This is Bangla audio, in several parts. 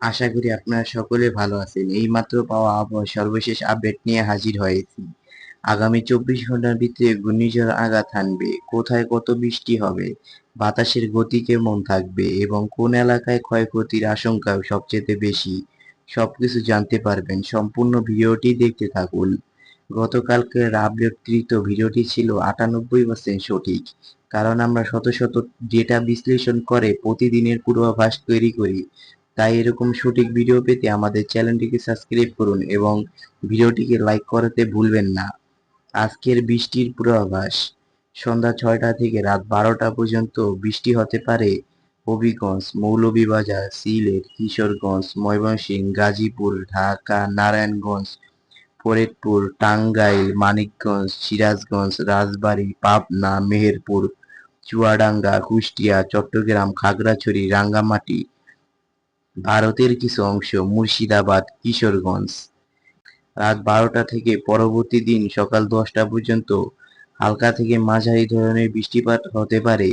আশা করি আপনারা সকলে ভালো আছেন। এইমাত্র পাওয়া আবহাওয়ার সর্বশেষ আপডেট নিয়ে হাজির হয়েছি। আগামী চব্বিশ ঘণ্টার ভিতরে ঘূর্ণিঝড় আঘাত হানবে। কোথায় কত বৃষ্টি হবে? বাতাসের গতি কেমন থাকবে? এবং কোন এলাকায় ক্ষয়ক্ষতির আশঙ্কা সবচেয়ে বেশি? সবকিছু জানতে পারবেন। সম্পূর্ণ ভিডিওটি দেখতে থাকুন। গতকালকের আপডেটকৃত ভিডিওটি ছিল আটানব্বই পার্সেন্ট সঠিক। কারণ আমরা শত শত ডেটা বিশ্লেষণ করে প্রতিদিনের পূর্বাভাস তৈরি করি। তাই এরকম সঠিক ভিডিও পেতে আমাদের চ্যানেলটিকে সাবস্ক্রাইব করুন এবং ভিডিওটিকে লাইক করতে ভুলবেন না। আজকের বৃষ্টির পূর্বাভাস, সন্ধ্যা ছয়টা থেকে রাত বারোটা পর্যন্ত বৃষ্টি হতে পারে হবিগঞ্জ, মৌলভীবাজার, সিলেট, কিশোরগঞ্জ, ময়মনসিংহ, গাজীপুর, ঢাকা, নারায়ণগঞ্জ, ফরিদপুর, টাঙ্গাইল, মানিকগঞ্জ, সিরাজগঞ্জ, রাজবাড়ী, পাবনা, মেহেরপুর, চুয়াডাঙ্গা, কুষ্টিয়া, চট্টগ্রাম, খাগড়াছড়ি, রাঙ্গামাটি ভারতের কিছু অংশ মুর্শিদাবাদ, কিশোরগঞ্জ। রাত বারোটা থেকে পরবর্তী দিন সকাল দশটা পর্যন্ত হালকা থেকে মাঝারি ধরনের বৃষ্টিপাত হতে পারে।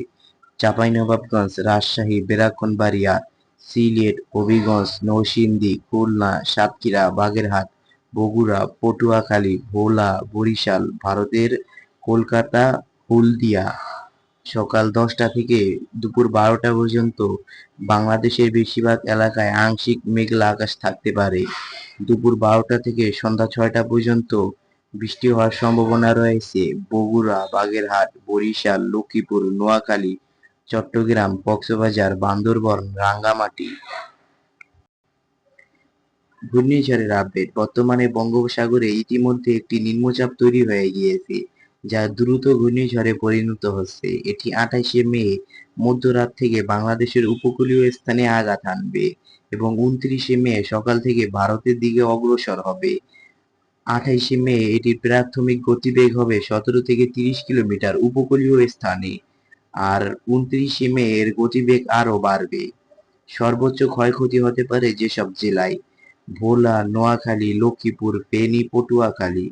চাঁপাইনবাবগঞ্জ, রাজশাহী বেরাকনবাড়িয়া সিলেট, হবিগঞ্জ, নরসিংদী, খুলনা, সাতক্ষীরা, বাগেরহাট, বগুড়া, পটুয়াখালী, ভোলা, বরিশাল, ভারতের কলকাতা, হলদিয়া। সকাল দশটা থেকে দুপুর বারোটা পর্যন্ত বাংলাদেশের বেশিরভাগ এলাকায় আংশিক মেঘলা আকাশ থাকতে পারে। দুপুর বারোটা থেকে সন্ধ্যা ছয়টা পর্যন্ত বৃষ্টি হওয়ার সম্ভাবনা রয়েছে। বগুড়া, বাগেরহাট, বরিশাল, লক্ষ্মীপুর, নোয়াখালী, চট্টগ্রাম, কক্সবাজার, বান্দরবন, রাঙ্গামাটি। ঘূর্ণিঝড়ের আপডেট। বর্তমানে বঙ্গোপসাগরে ইতিমধ্যে একটি নিম্নচাপ তৈরি হয়ে গিয়েছে। যা দ্রুত ঘূর্ণিঝড়ে পরিণত হচ্ছে। এটি আঠাইশে মে, মধ্যরাত থেকে বাংলাদেশের উপকূলীয় স্থানে আঘাত আনবে এবং উনত্রিশে মে সকাল থেকে ভারতের দিকে অগ্রসর হবে। আঠাইশে মে এটি প্রাথমিক গতিবেগ হবে সতেরো থেকে তিরিশ কিলোমিটার উপকূলীয় স্থানে আর উনত্রিশে মে এর গতিবেগ আরও বাড়বে। সর্বোচ্চ ক্ষয়ক্ষতি হতে পারে যেসব জেলায় ভোলা, নোয়াখালী, লক্ষ্মীপুর, ফেনী, পটুয়াখালী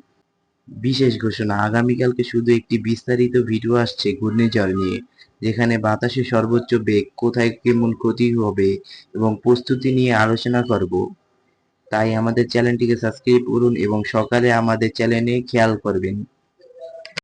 বিশেষ ঘোষণা, আগামীকালকে শুধু একটি বিস্তারিত ভিডিও আসছে ঘূর্ণিঝড় নিয়ে, যেখানে বাতাসে সর্বোচ্চ বেগ কোথায় কেমন ক্ষতি হবে এবং প্রস্তুতি নিয়ে আলোচনা করব। তাই আমাদের চ্যানেলটিকে সাবস্ক্রাইব করুন এবং সকালে আমাদের চ্যানেলে খেয়াল করবেন।